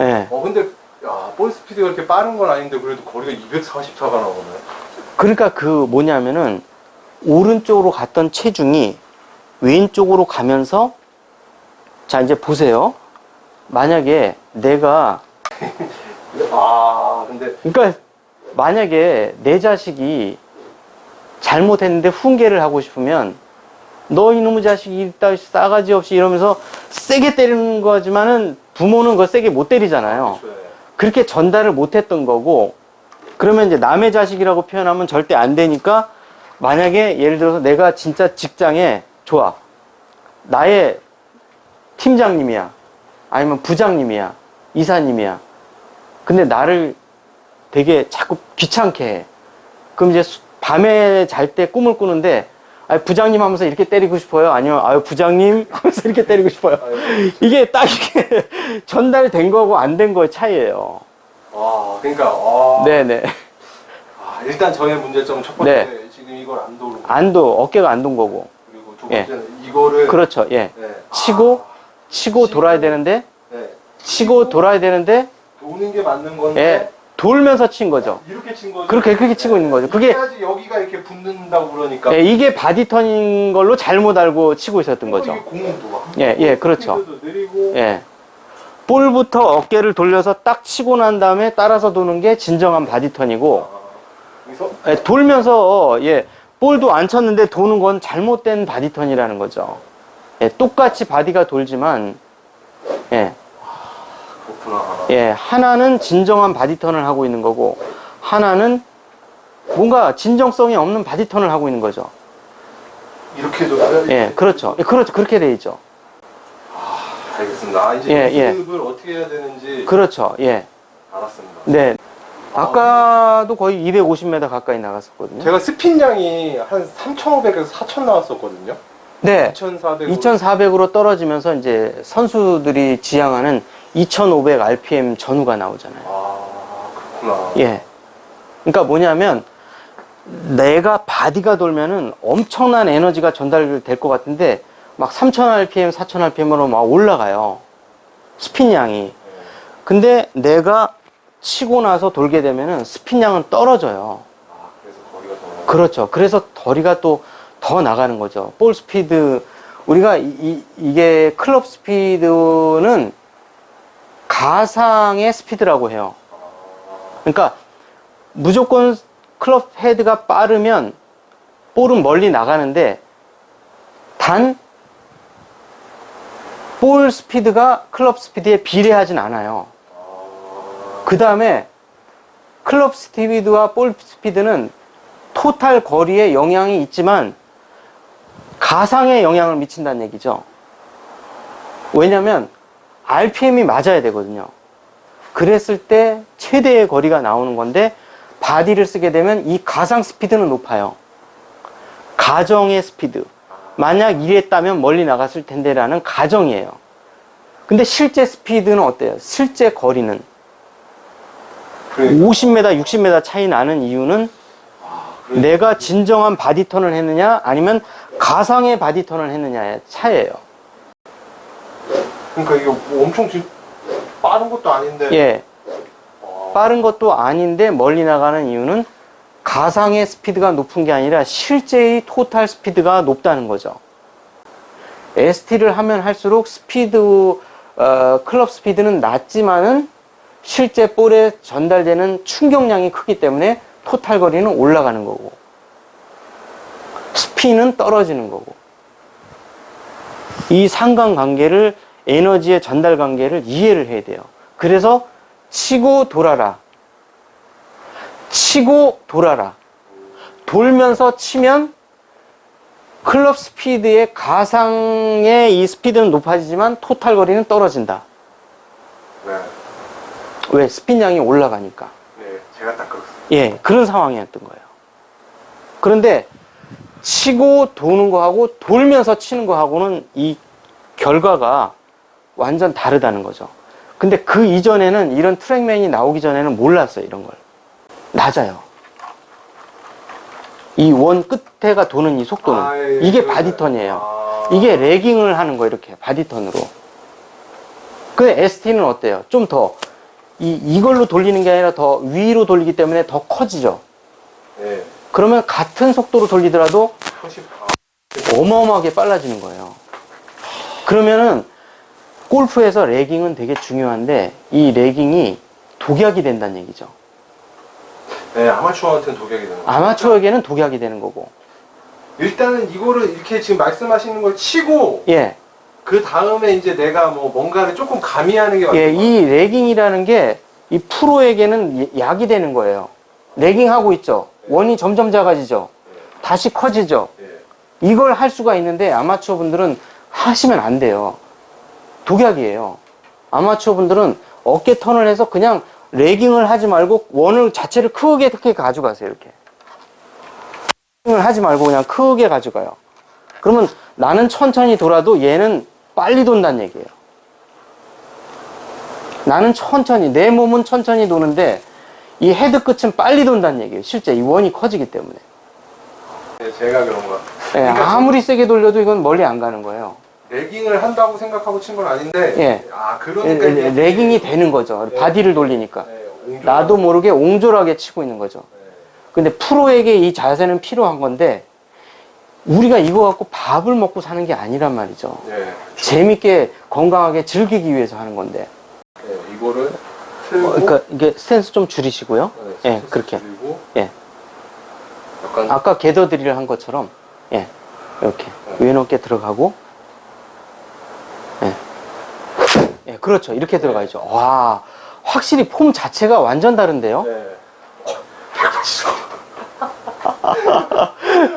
예. 어 근데 야, 볼 스피드가 이렇게 빠른 건 아닌데 그래도 거리가 244가 나오네. 그러니까 그 뭐냐면은 오른쪽으로 갔던 체중이 왼쪽으로 가면서 자 이제 보세요. 만약에 내가 아 근데 그러니까 만약에 내 자식이 잘못했는데 훈계를 하고 싶으면 너 이놈의 자식이 있다 싸가지 없이 이러면서 세게 때리는 거지만은 부모는 그거 세게 못 때리잖아요. 그렇죠. 예. 그렇게 전달을 못 했던 거고 그러면 이제 남의 자식이라고 표현하면 절대 안 되니까 만약에 예를 들어서 내가 진짜 직장에 좋아 나의 팀장님이야 아니면 부장님이야 이사님이야 근데 나를 되게 자꾸 귀찮게 해 그럼 이제 수- 밤에 잘 때 꿈을 꾸는데 아 부장님 하면서 이렇게 때리고 싶어요 아니면 아유 부장님 하면서 이렇게 때리고 싶어요 이게 딱 이게 전달된 거하고 안 된 거의 차이예요. 아 그러니까 아, 네네. 아, 일단 저의 문제점은 첫 번째 네. 지금 이걸 안 도는 거 안도 어깨가 안 돈 거고. 그리고 두 예. 번째는 이거를 그렇죠. 예. 네. 치고 치고 돌아야 되는데 네. 치고 돌아야 되는데 도는 게 맞는 건데 예. 돌면서 친 거죠. 이렇게 친 거죠. 그렇게 그렇게 치고 있는 거죠. 그게 해야지 여기가 이렇게 붙는다고 그러니까 예, 이게 바디턴인 걸로 잘못 알고 치고 있었던 거죠. 이게 공도 막 예, 예, 그렇죠. 스피드도 느리고 예. 볼부터 어깨를 돌려서 딱 치고 난 다음에 따라서 도는 게 진정한 바디턴이고 아, 예, 돌면서 예 볼도 안 쳤는데 도는 건 잘못된 바디턴이라는 거죠. 예, 똑같이 바디가 돌지만 예. 예, 하나는 진정한 바디턴을 하고 있는 거고 하나는 뭔가 진정성이 없는 바디턴을 하고 있는 거죠. 이렇게도. 예, 그렇죠. 예, 그렇죠. 그렇게 돼 있죠. 알겠습니다. 아, 이제 예, 예. 연습을 어떻게 해야 되는지 그렇죠. 예, 알았습니다. 네. 아까도 거의 250m 가까이 나갔었거든요. 제가 스핀량이 한 3,500에서 4,000 나왔었거든요. 네. 2,400. 2,400으로 떨어지면서 이제 선수들이 지향하는 2,500 RPM 전후가 나오잖아요. 아, 그렇구나. 예. 그러니까 뭐냐면 내가 바디가 돌면은 엄청난 에너지가 전달될 것 같은데 막 3,000 RPM, 4,000 RPM으로 막 올라가요. 스핀량이. 네. 근데 내가 치고 나서 돌게 되면은 스핀량은 떨어져요. 아, 그래서 거리가 더. 그렇죠. 그래서 거리가 또 더 나가는 거죠. 볼 스피드 우리가 이, 게 클럽 스피드는 가상의 스피드라고 해요. 아, 그러니까 무조건 클럽 헤드가 빠르면 볼은 멀리 나가는데 단 볼 스피드가 클럽 스피드에 비례하진 않아요. 아, 그 다음에 클럽 스피드와 볼 스피드는 토탈 거리에 영향이 있지만 가상의 영향을 미친다는 얘기죠. 왜냐면 RPM이 맞아야 되거든요. 그랬을 때 최대의 거리가 나오는 건데 바디를 쓰게 되면 이 가상 스피드는 높아요. 가정의 스피드. 만약 이랬다면 멀리 나갔을 텐데라는 가정이에요. 근데 실제 스피드는 어때요? 실제 거리는 그러니까. 50m, 60m 차이 나는 이유는 그러니까. 내가 진정한 바디턴을 했느냐 아니면 가상의 바디턴을 했느냐의 차이예요. 그러니까 이게 뭐 엄청 지- 빠른 것도 아닌데. 예. 아, 빠른 것도 아닌데 멀리 나가는 이유는 가상의 스피드가 높은 게 아니라 실제의 토탈 스피드가 높다는 거죠. ST를 하면 할수록 스피드, 어, 클럽 스피드는 낮지만은 실제 볼에 전달되는 충격량이 크기 때문에 토탈 거리는 올라가는 거고 스피는 떨어지는 거고 이 상관관계를 에너지의 전달 관계를 이해를 해야 돼요. 그래서 치고 돌아라. 치고 돌아라. 돌면서 치면 클럽 스피드의 가상의 이 스피드는 높아지지만 토탈 거리는 떨어진다. 네. 왜? 스핀량이 올라가니까. 네, 제가 딱 그렇습니다. 예, 그런 상황이었던 거예요. 그런데 치고 도는 거하고 돌면서 치는 거하고는 이 결과가 완전 다르다는 거죠. 근데 그 이전에는 이런 트랙맨이 나오기 전에는 몰랐어요, 이런 걸. 낮아요. 이 원 끝에가 도는 이 속도는. 아, 예, 이게 예. 바디턴이에요. 아. 이게 레깅을 하는 거 이렇게 바디턴으로. 그 ST는 어때요? 좀 더 이, 이걸로 돌리는 게 아니라 더 위로 돌리기 때문에 더 커지죠. 예. 그러면 같은 속도로 돌리더라도 어마어마하게 빨라지는 거예요. 그러면은 골프에서 레깅은 되게 중요한데 이 레깅이 독약이 된다는 얘기죠. 네, 아마추어한테는 독약이 되는 거예요. 아마추어에게는 독약이 되는 거고. 일단은 이거를 이렇게 지금 말씀하시는 걸 치고 예. 그 다음에 이제 내가 뭐 뭔가를 조금 가미하는 게 예, 맞는 이 레깅이라는 게 이 프로에게는 이- 약이 되는 거예요. 레깅 하고 있죠. 원이 점점 작아지죠. 다시 커지죠. 예. 이걸 할 수가 있는데 아마추어 분들은 하시면 안 돼요. 독약이에요. 아마추어 분들은 어깨 턴을 해서 그냥 레깅을 하지 말고 원을 자체를 크게 크게 가져가세요. 이렇게. 레깅을 하지 말고 그냥 크게 가져가요. 그러면 나는 천천히 돌아도 얘는 빨리 돈다는 얘기예요. 나는 천천히, 내 몸은 천천히 도는데 이 헤드 끝은 빨리 돈다는 얘기예요. 실제 이 원이 커지기 때문에. 네, 제가 그런가. 예, 그러니까 아무리 세게 돌려도 이건 멀리 안 가는 거예요. 레깅을 한다고 생각하고 친 건 아닌데. 예. 아 예, 그러니까 예, 이게- 레깅이 되는 거죠. 예. 바디를 돌리니까. 네, 나도 모르게 옹졸하게 치고 있는 거죠. 네. 근데 프로에게 이 자세는 필요한 건데 우리가 이거 갖고 밥을 먹고 사는 게 아니란 말이죠. 네. 재밌게 건강하게 즐기기 위해서 하는 건데. 네, 이거를 어, 틀고. 그러니까 이게 스탠스 좀 줄이시고요. 네, 예, 그렇게. 그리고 예. 약간 아까 게더 드릴을 한 것처럼 예. 이렇게 왼 어깨 들어가고 예. 예, 그렇죠. 이렇게 들어가야죠. 와, 확실히 폼 자체가 완전 다른데요? 네.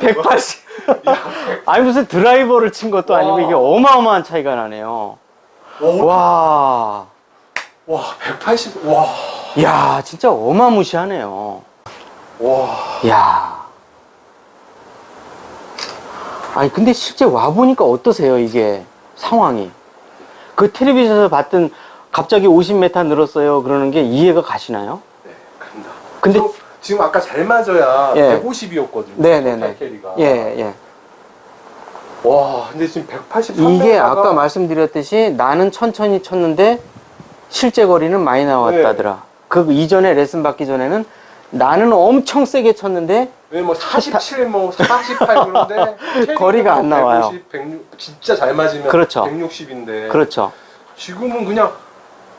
180. 아니 무슨 드라이버를 친 것도 아니고 이게 어마어마한 차이가 나네요. 오, 와, 와, 180. 와. 야, 진짜 어마무시하네요. 와. 야. 아니 근데 실제 와 보니까 어떠세요 이게 상황이? 그 텔레비전에서 봤던 갑자기 50m 늘었어요 그러는 게 이해가 가시나요? 네, 간다. 근데 저 지금 아까 잘 맞아야 예. 150이었거든요. 네네네. 캐리가. 예, 예. 와, 근데 지금 183. 이게 아까 말씀드렸듯이 나는 천천히 쳤는데 실제 거리는 많이 나왔다더라. 그 이전에 레슨 받기 전에는 나는 엄청 세게 쳤는데 왜뭐 47, 뭐 48 그런데 거리가 안 나와요. 150, 160, 진짜 잘 맞으면 그렇죠. 160인데 그렇죠. 지금은 그냥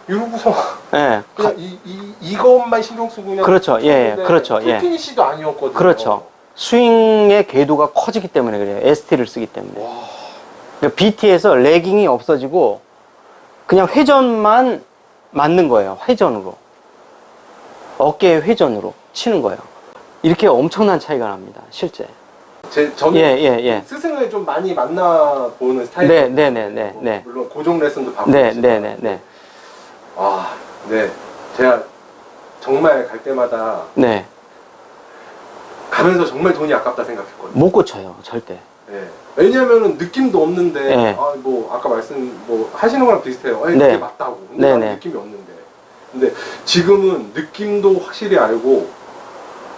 이러고서 예. 그냥 이, 이, 이것만 신경 쓰고 그냥 그렇죠. 예, 예. 그렇죠. 예. 풀피니시도 아니었거든요. 그렇죠. 스윙의 궤도가 커지기 때문에 그래요. ST를 쓰기 때문에. 와, 그러니까 BT에서 레깅이 없어지고 그냥 회전만 맞는 거예요. 회전으로. 어깨 회전으로 치는 거예요. 이렇게 엄청난 차이가 납니다. 실제. 제 저는 예, 예, 예. 스승을 좀 많이 만나 보는 스타일. 네, 네, 네, 네, 네. 물론 고정 레슨도 받고. 네. 네, 네, 네. 아, 네. 제가 정말 갈 때마다 네. 가면서 정말 돈이 아깝다 생각했거든요. 못 고쳐요. 절대. 네. 왜냐면은 느낌도 없는데, 네. 아, 뭐, 아까 말씀, 뭐, 하시는 거랑 비슷해요. 아니, 네. 그게 맞다고. 근데 네, 네. 느낌이 없는데. 근데 지금은 느낌도 확실히 알고,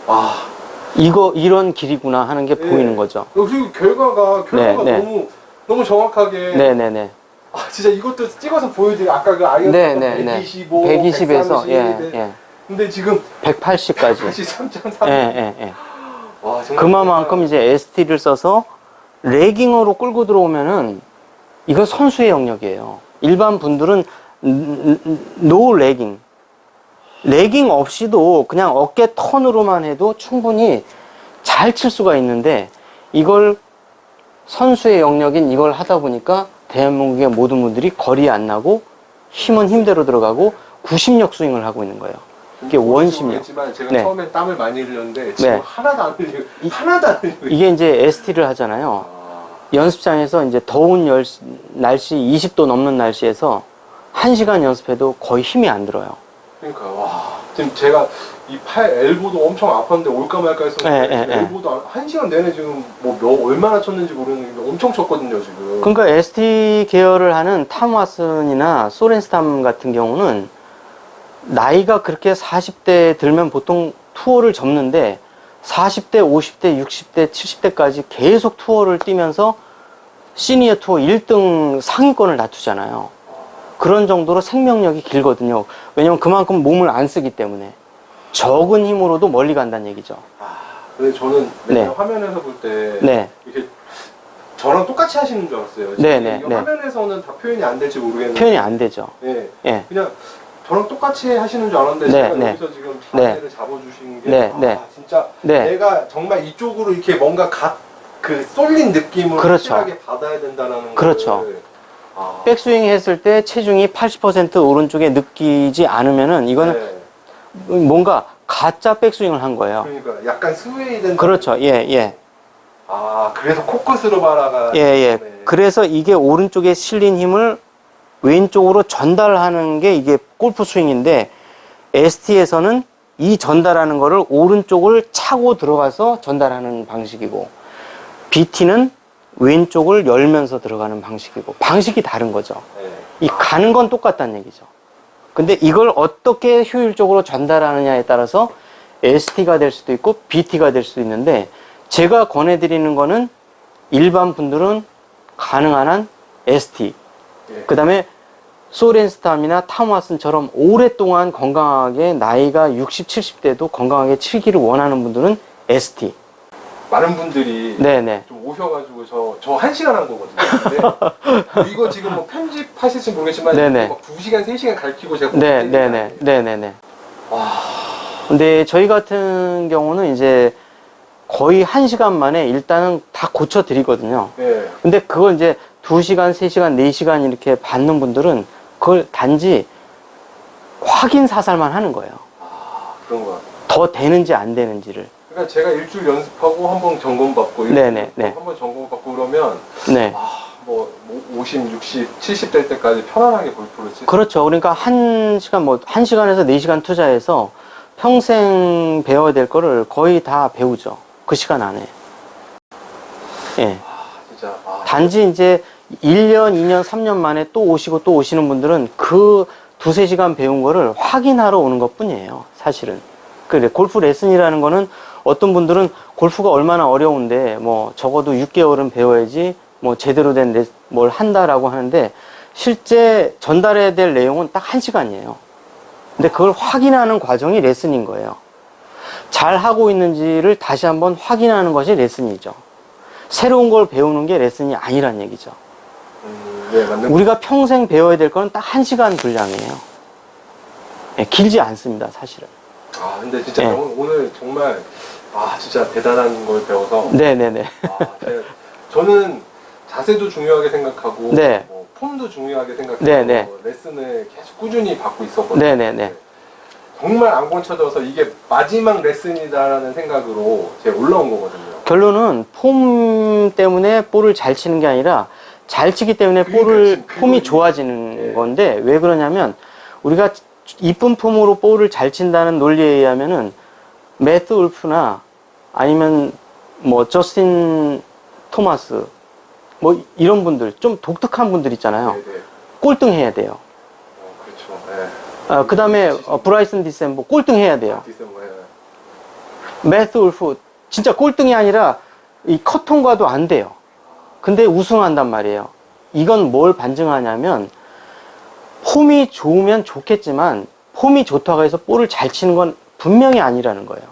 아, 이거 이런 길이구나 하는 게 네. 보이는 거죠. 그리고 결과가, 결과가 네, 네. 너무, 너무 정확하게. 네, 네, 네. 아, 진짜 이것도 찍어서 보여드려. 아까 그 아이언 네, 네, 네. 125, 120에서 130. 예, 예. 근데 지금 180까지. 83.3. 예, 예, 예. 와, 정말 그만큼 이제 ST를 써서 레깅으로 끌고 들어오면은 이건 선수의 영역이에요. 일반 분들은 노 레깅. 레깅 없이도 그냥 어깨 턴으로만 해도 충분히 잘 칠 수가 있는데 이걸 선수의 영역인 이걸 하다 보니까 대한민국의 모든 분들이 거리 안 나고 힘은 힘대로 들어가고 구심력 스윙을 하고 있는 거예요. 이게 원심력. 지만 제가 네. 처음에 땀을 많이 흘렸는데 지금 네. 하나도 안 흘리고 하나도 안 흘리고 이게 이제 ST를 하잖아요. 아, 연습장에서 이제 더운 열, 날씨 20도 넘는 날씨에서 1시간 연습해도 거의 힘이 안 들어요. 그러니까 와 지금 제가 이 팔 엘보도 엄청 아팠는데 올까 말까 했었는데 네, 네, 네. 엘보도 한- 한 시간 내내 지금 뭐 몇, 얼마나 쳤는지 모르는데 엄청 쳤거든요 지금 그러니까 ST 계열을 하는 탐 왓슨이나 소렌스탐 같은 경우는 나이가 그렇게 40대 들면 보통 투어를 접는데 40대, 50대, 60대, 70대까지 계속 투어를 뛰면서 시니어 투어 1등 상위권을 다투잖아요. 그런 정도로 생명력이 길거든요. 왜냐면 그만큼 몸을 안 쓰기 때문에 적은 힘으로도 멀리 간다는 얘기죠. 아, 근데 저는 맨날 네. 화면에서 볼 때 네. 이렇게 저랑 똑같이 하시는 줄 알았어요. 네, 네, 네. 화면에서는 다 표현이 안 될지 모르겠는데 표현이 안 되죠. 네. 예. 그냥 저랑 똑같이 하시는 줄 알았는데 네, 제가 네. 여기서 지금 네. 자세를 잡아주신 게 네, 아, 네. 진짜 네. 내가 정말 이쪽으로 이렇게 뭔가 갓 그 쏠린 느낌을 그렇죠. 확실하게 받아야 된다는 그렇죠. 거를 아, 백스윙 했을 때 체중이 80% 오른쪽에 느끼지 않으면은 이거는 네. 뭔가 가짜 백스윙을 한 거예요. 그러니까 약간 스웨이 된다. 그렇죠. 예, 예. 아 그래서 코끝으로 바라가 예, 예. 네. 그래서 이게 오른쪽에 실린 힘을 왼쪽으로 전달하는 게 이게 골프 스윙인데 ST에서는 이 전달하는 거를 오른쪽을 차고 들어가서 전달하는 방식이고 BT는 왼쪽을 열면서 들어가는 방식이고 방식이 다른 거죠. 네. 이 가는 건 똑같다는 얘기죠. 근데 이걸 어떻게 효율적으로 전달하느냐에 따라서 ST가 될 수도 있고 BT가 될 수도 있는데 제가 권해드리는 거는 일반 분들은 가능한 한 ST. 예. 그 다음에 소렌스탐이나 타마슨처럼 오랫동안 건강하게 나이가 60, 70대도 건강하게 치기를 원하는 분들은 ST. 많은 분들이 네네. 좀 오셔가지고 저 저 한 시간 한 거거든요. 근데 이거 지금 뭐 편집하실지 모르겠지만 네네. 막 2시간, 3시간 가르치고 제가 네, 못 네네. 드리잖아요. 네네네. 와, 근데 저희 같은 경우는 이제 거의 한 시간 만에 일단은 다 고쳐 드리거든요. 네. 근데 그걸 이제 2시간, 3시간, 4시간 이렇게 받는 분들은 그걸 단지 확인 사살만 하는 거예요. 아, 그런 거 같아요. 더 되는지 안 되는지를. 그러니까 제가 일주일 연습하고 한 번 점검 받고 네네, 네. 한번 점검 받고 그러면 네. 아, 뭐 50, 60, 70 될 때까지 편안하게 골프를 치. 그렇죠. 그러니까 한 시간 뭐, 한 시간에서 네 시간 투자해서 평생 배워야 될 거를 거의 다 배우죠. 그 시간 안에. 예. 아, 진짜. 아, 단지 이제 1년, 2년, 3년 만에 또 오시고 또 오시는 분들은 그 두세 시간 배운 거를 확인하러 오는 것 뿐이에요. 사실은. 그래, 골프 레슨이라는 거는 어떤 분들은 골프가 얼마나 어려운데 뭐 적어도 6개월은 배워야지 뭐 제대로 된 뭘 한다라고 하는데 실제 전달해야 될 내용은 딱 한 시간이에요. 근데 그걸 확인하는 과정이 레슨인 거예요. 잘 하고 있는지를 다시 한번 확인하는 것이 레슨이죠. 새로운 걸 배우는 게 레슨이 아니란 얘기죠. 음, 네, 우리가 평생 배워야 될 거는 딱한 시간 분량이에요. 예, 길지 않습니다, 사실은. 아, 근데 진짜 네. 오늘 정말 아, 진짜 대단한 걸 배워서 네네네. 아, 제가- 저는 자세도 중요하게 생각하고 네. 뭐 폼도 중요하게 생각해서 네, 네. 레슨을 계속 꾸준히 받고 있었거든요. 네네네. 정말 안 곤쳐져서 이게 마지막 레슨이다라는 생각으로 제가 올라온 거거든요. 결론은 폼 때문에 볼을 잘 치는 게 아니라 잘 치기 때문에 그러니까 볼을 지금 그거 폼이 이- 좋아지는 네. 건데 왜 그러냐면 우리가 이쁜 폼으로 볼을 잘 친다는 논리에 의하면은 매트 울프나 아니면 뭐 저스틴 토마스 뭐 이런 분들 좀 독특한 분들 있잖아요. 네, 네. 꼴등해야 돼요. 어, 그렇죠. 네. 아, 그 다음에 브라이슨 디셈보 꼴등해야 돼요. 디셈버에 매트 울프 진짜 꼴등이 아니라 이컷 통과도 안 돼요. 근데 우승한단 말이에요. 이건 뭘 반증하냐면 폼이 좋으면 좋겠지만 폼이 좋다고 해서 볼을 잘 치는 건 분명히 아니라는 거예요.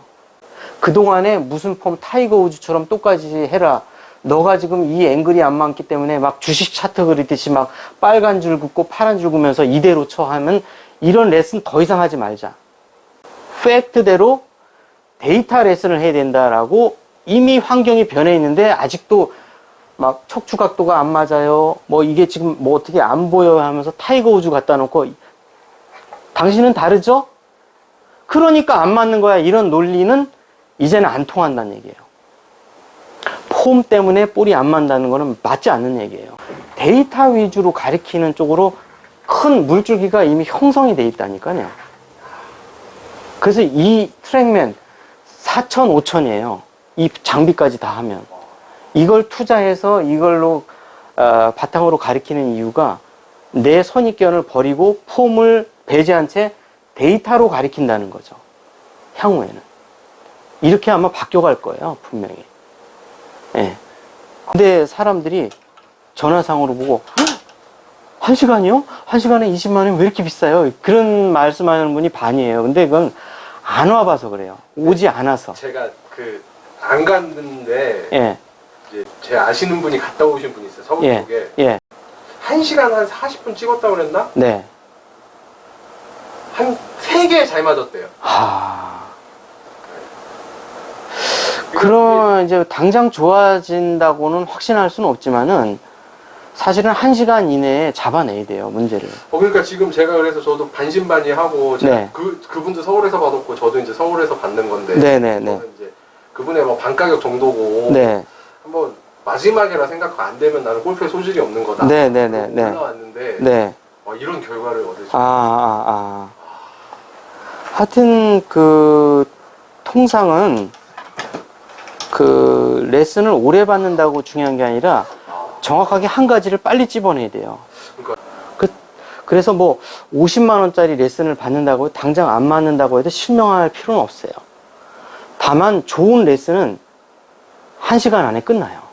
그동안에 무슨 폼 타이거 우즈처럼 똑같이 해라. 너가 지금 이 앵글이 안 맞기 때문에 막 주식 차트 그리듯이 막 빨간 줄 긋고 파란 줄 긋으면서 이대로 쳐 하면 이런 레슨 더 이상 하지 말자. 팩트대로 데이터 레슨을 해야 된다라고 이미 환경이 변해 있는데 아직도 막 척추 각도가 안 맞아요. 뭐 이게 지금 뭐 어떻게 안 보여요 하면서 타이거 우즈 갖다 놓고 당신은 다르죠? 그러니까 안 맞는 거야. 이런 논리는 이제는 안 통한다는 얘기예요. 폼 때문에 볼이 안 맞는다는 거는 맞지 않는 얘기예요. 데이터 위주로 가리키는 쪽으로 큰 물줄기가 이미 형성이 돼 있다니까요. 그래서 이 트랙맨 4천, 5천이에요. 이 장비까지 다 하면. 이걸 투자해서 이걸로 어, 바탕으로 가리키는 이유가 내 선입견을 버리고 폼을 배제한 채 데이터로 가리킨다는 거죠. 향후에는. 이렇게 아마 바뀌어갈 거예요, 분명히. 예. 근데 사람들이 전화상으로 보고, "헉! 한 시간이요? 한 시간에 20만 원이 왜 이렇게 비싸요? 그런 말씀하는 분이 반이에요. 근데 그건 안 와봐서 그래요. 오지 않아서. 제가 그 안 갔는데 예, 이제 제 아시는 분이 갔다 오신 분이 있어요. 서울 예, 쪽에 예, 한 시간 한 40분 찍었다고 그랬나? 네. 한 세개잘 맞았대요. 하. 그러면 이제 당장 좋아진다고는 확신할 수는 없지만은 사실은 한 시간 이내에 잡아내야 돼요, 문제를. 어, 그러니까 지금 제가 그래서 저도 반신반의하고 제가 네. 그 그분도 서울에서 받았고 저도 이제 서울에서 받는 건데 네네네. 저는 이제 그분의 뭐 반가격 정도고 네. 한번 마지막이라 생각하고 안 되면 나는 골프에 소질이 없는 거다. 네네네. 네. 올라왔는데 네. 어, 이런 결과를 얻을 수 아, 아, 아. 하여튼, 그, 통상은, 그, 레슨을 오래 받는다고 중요한 게 아니라, 정확하게 한 가지를 빨리 집어내야 돼요. 그, 그래서 뭐, 50만 원짜리 레슨을 받는다고 당장 안 맞는다고 해도 실명할 필요는 없어요. 다만, 좋은 레슨은 한 시간 안에 끝나요.